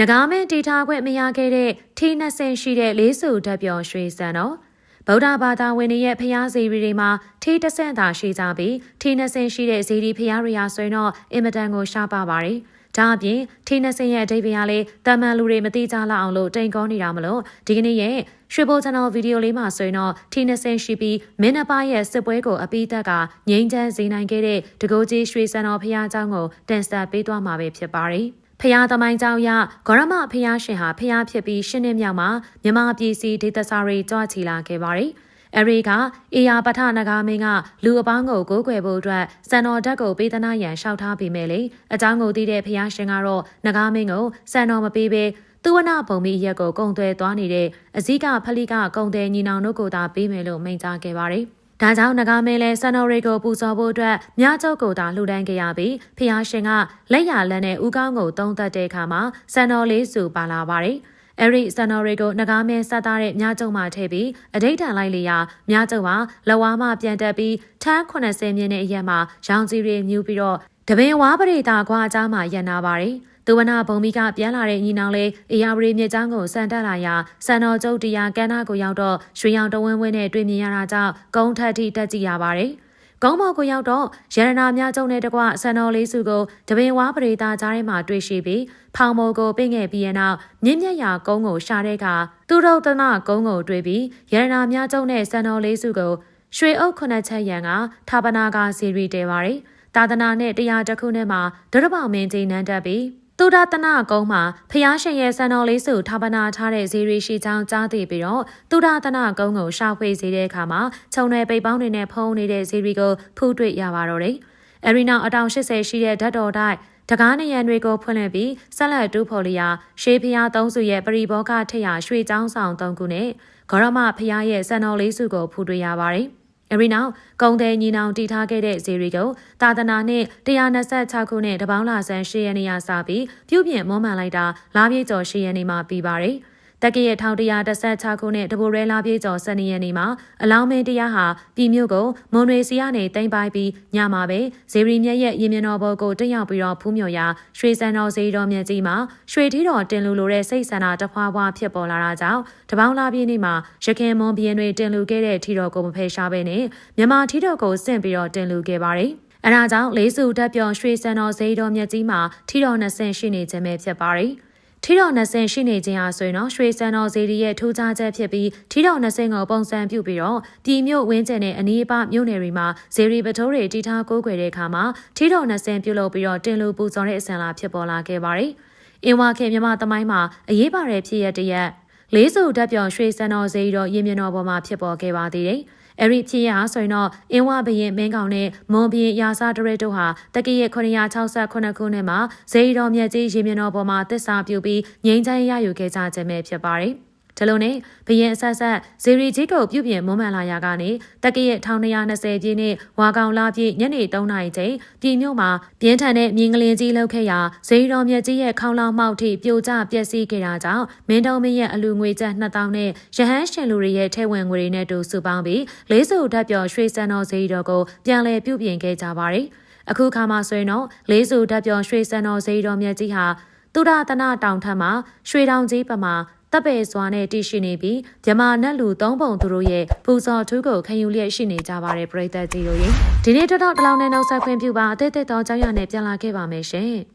နဂါမင်းတီထားခွင့်မရခဲ့တဲ့ထီနှစ်ဆင်ရှိတဲ့လေးစုဓာတ်ပြောရွှေစံတော်ဗုဒ္ဓဘာသာဝင်တွေရဲ့ဖျားစီရီတွေမှာထီတစ်ဆင့်သာရှိကြပြီးထီနှစ်ဆင်ရှိတဲ့ဇီဒီဖျားရီယာဆိုရင်တော့အင်မတန်ကိုရှားပါပါတယ်။ဒါအပြင်ထီနှစ်ဆင်ရဲ့အဓိပ္ပာယ်ကလည်းတမန်လူတွေမသိကြလောက်အောင်လို့တိမ်ကောနေတာမလို့ဒီကနေ့ရဲ့ရွှေဘိုချန်နယ်ဗီဒီယိုလေးမှာဆိုရင်တော့ထီနှစ်ဆင်ရှိပြီးမင်းနှပါရဲ့စစ်ပွဲကိုအပိသက်ကငိမ့်ချမ်းစေနိုင်ခဲ့တဲ့တကိုးကြီးရွှေစံတော်ဖျားเจ้าကိုတင်ဆက်ပေးသွားမှာပဲဖြစ်ပါတယ်။ ဖျားသမိုင်းကြောင့်ရဂရမဖျားရှင်ဟာဖျားဖြစ်ပြီးရှင်းနှစ်မြောက်မှာမြမပြည်စီဒေသစာရီကြွချီလာခဲ့ပါတယ်။အရီကအေယာပထနဂါမင်းကလူအပေါင်းကိုကိုးကွယ်ဖို့အတွက်စံတော်ဓာတ်ကိုပေးသနာရန်လျှောက်ထားပြီးမဲ့လေအကြောင်းကိုသိတဲ့ဖျားရှင်ကတော့နဂါမင်းကိုစံတော်မပေးဘဲသူဝနာဘုံမီရက်ကိုကုံသွဲသွားနေတဲ့အဇိကဖလိကကုံတဲ့ညီနောင်တို့ကိုသာပေးမယ်လို့မိန့်ကြားခဲ့ပါတယ်။ ဒါကြောင့်ငကားမင်းလဲဆန်တော်ရီကိုပူဇော်ဖို့အတွက်မြကျုပ်ကိုသာလှူဒန်းခဲ့ရပြီးဖျားရှင်ကလက်ရလက်နဲ့ဥကောင်းကိုတုံးသက်တဲ့အခါမှာဆန်တော်လေးစုပါလာပါတယ်။အဲ့ဒီဆန်တော်ရီကိုငကားမင်းဆက်သားတဲ့မြကျုံမှထည့်ပြီးအဋိဌာန်လိုက်လျာမြကျုံမှာလဝါမှပြန်တက်ပြီးထန်း80မြင်းနဲ့အရက်မှာရောင်ကြီးတွေမြူပြီးတော့ တပင်ဝါပရိတာကွာအကြားမှာရန်နာပါတယ်။သူဝနာဘုံမီကပြန်လာတဲ့ညီနောင်လေးအေယာဝရီမြစ်ကြောင်းကိုဆန်တက်လာရာဆန်တော်ကျုပ်တရားကန်းနာကိုရောက်တော့ရွှေရောင်တဝင်းဝင်းနဲ့တွေ့မြင်ရတာကြောင့်ကုန်းထက်ထိတက်ကြည့်ရပါတယ်။ကောင်းမော်ကိုရောက်တော့ရတနာများကျုံနဲ့တကွဆန်တော်လေးစုကိုတပင်ဝါပရိသတ်ကြားထဲမှာတွေ့ရှိပြီးဖောင်မိုကိုပိတ်ခဲ့ပြီးတဲ့နောက်မြင့်မြတ်ရာကုန်းကိုရှာတဲ့အခါသူတော်တနာကုန်းကိုတွေ့ပြီးရတနာများကျုံနဲ့ဆန်တော်လေးစုကိုရွှေအုပ်ခုနှစ်ချက်ရံကဌာပနာကစီရီတဲပါတယ်။ သာသနာနဲ့တရားတစ်ခုနဲ့မှာဒုရပောင်မင်းကြီးနန်းတက်ပြီးသူဒတနာကုန်းမှာဖျားရှင်ရဲ့စံတော်လေးစုထာပနာထားတဲ့ဇီရီရှိချောင်းကြားသိပြီးတော့သူဒတနာကုန်းကိုရှာဖွေစေတဲ့အခါမှာခြုံနယ်ပိတ်ပေါင်းတွေနဲ့ဖုံးနေတဲ့ဇီရီကိုဖူးတွေ့ရပါတော့တယ်။အရီနာအတောင်80ရှိတဲ့ဓာတ်တော်တိုက်တကားနရံတွေကိုဖွင့်လှစ်ပြီးဆက်လက်တူးဖော်လျာရှေးဖျားသုံးစုရဲ့ပရိဘောကထက်ရရွှေချောင်းဆောင်သုံးခုနဲ့ဂရမဖျားရဲ့စံတော်လေးစုကိုဖူးတွေ့ရပါတယ်။ အဲဒီနောက်ကုံတဲ့ညီနောင်တည်ထားခဲ့တဲ့ဇေရီကိုသာသနာနှစ်126ခုနှစ်တပေါင်းလာဆန်း10ရက်နေ့ရာစပြီးပြုပြင်မွမ်းမံလိုက်တာလာပြေကျော်10ရက်နေ့မှာပြီးပါတယ်။ တက်ကရဲ့1116ခုနှစ်တဘူရဲလာပြေကျော်စနေရက်နေ့မှာအလောင်းမင်းတရားဟာပြည်မြို့ကိုမွန်ရွေစီကနေတင်ပိုက်ပြီးညမှာပဲဇေရီမြက်ရဲ့ရင်မြတော်ဘော်ကိုတက်ရောက်ပြီးတော့ဖူးမြော်ရာရွှေစံတော်ဇေတော်မြက်ကြီးမှာရွှေထီတော်တင်လူလိုတဲ့စိတ်ဆန္ဒတဖွာဖွာဖြစ်ပေါ်လာတာကြောင့်တပေါင်းလာပြေနေ့မှာရခင်မွန်ဘီရင်တွေတင်လူခဲ့တဲ့ထီတော်ကိုမဖယ်ရှားဘဲနဲ့မြန်မာထီတော်ကိုစင့်ပြီးတော့တင်လူခဲ့ပါတယ်အဲဒါကြောင့်လေးစုတက်ပြောင်ရွှေစံတော်ဇေတော်မြက်ကြီးမှာထီတော်20ရှိနေခြင်းပဲဖြစ်ပါတယ်။ ထီတော်နှစင်ရှိနေခြင်းဟာဆိုရင်တော့ရွှေစံတော်ဇေဒီရဲ့ထူးခြားချက်ဖြစ်ပြီးထီတော်နှစင်ကိုပုံစံပြုပြီးတော့ပြည်မြို့ဝင်းကျင်နဲ့အနီးပါမြို့နယ်တွေမှာဇေရီပထိုးတွေတီထားကိုးကွယ်တဲ့အခါမှာထီတော်နှစင်ပြုလုပ်ပြီးတော့တင်လူပူဇော်တဲ့အစဉ်လာဖြစ်ပေါ်လာခဲ့ပါတယ်။အင်ဝါခေမြမသမိုင်းမှာအရေးပါတဲ့ဖြစ်ရတဲ့ရက်လေးစုဓာတ်ပြောင်ရွှေစံတော်ဇေဒီတော်ရင်းမြတော်ပေါ်မှာဖြစ်ပေါ်ခဲ့ပါသေးတယ်။ အဲ့ဒီဖြစ်ရဟာဆိုရင်တော့အင်းဝဘရင်မင်းကောင်နဲ့မွန်ဘရင်ရာစာတရက်တို့ဟာတက္ကရာ968ခုနှစ်မှာဇေယီတော်မြတ်ကြီးရေမြတော်ပေါ်မှာတစ္ဆာပြုပြီးငြိမ်းချမ်းရယူခဲ့ကြခြင်းပဲဖြစ်ပါတယ်။ ဒီလိုနဲ့ဘရင်အဆက်ဆက်ဇေရီကြီးကိုပြုပြင်မွမ်းမံလာရာကနေတက္ကရာ1220ပြည့်နှစ်ဝါကောင်လာပြည့်ညနေ3နာရီချိန်ပြည်မြို့မှာပြင်းထန်တဲ့မြင်းကလင်းကြီးလှုပ်ခဲ့ရာဇေရီတော်မြတ်ကြီးရဲ့ခေါင်းလောင်းမှောက်ထိပြိုကျပျက်စီးခဲ့တာကြောင့်မင်းတော်မင်းရဲ့အလူငွေကျပ်2000နဲ့ရဟန်းရှင်လူတွေရဲ့ထဲဝင်ငွေတွေနဲ့တူစုပေါင်းပြီးလေးစုဓာတ်ပြော်ရွှေစံတော်ဇေရီတော်ကိုပြန်လည်ပြုပြင်ခဲ့ကြပါတယ်အခုခါမှဆိုရင်တော့လေးစုဓာတ်ပြော်ရွှေစံတော်ဇေရီတော်မြတ်ကြီးဟာသူရတနာတောင်ထက်မှာရွှေတောင်ကြီးပမာ တပ်ပယ်စွာနဲ့တည်ရှိနေပြီးမြမနတ်လူသုံးပုံသူတို့ရဲ့ပူဇော်ထူးကိုခံယူလျက်ရှိနေကြပါတယ်ပရိသတ်ကြီးတို့ရေဒီနေ့တော့တလောင်းနဲ့နောက်ဆက်ခွင့်ပြုပါအသေးသေးသောကြောင်းရနဲ့ပြန်လာခဲ့ပါမယ်ရှင်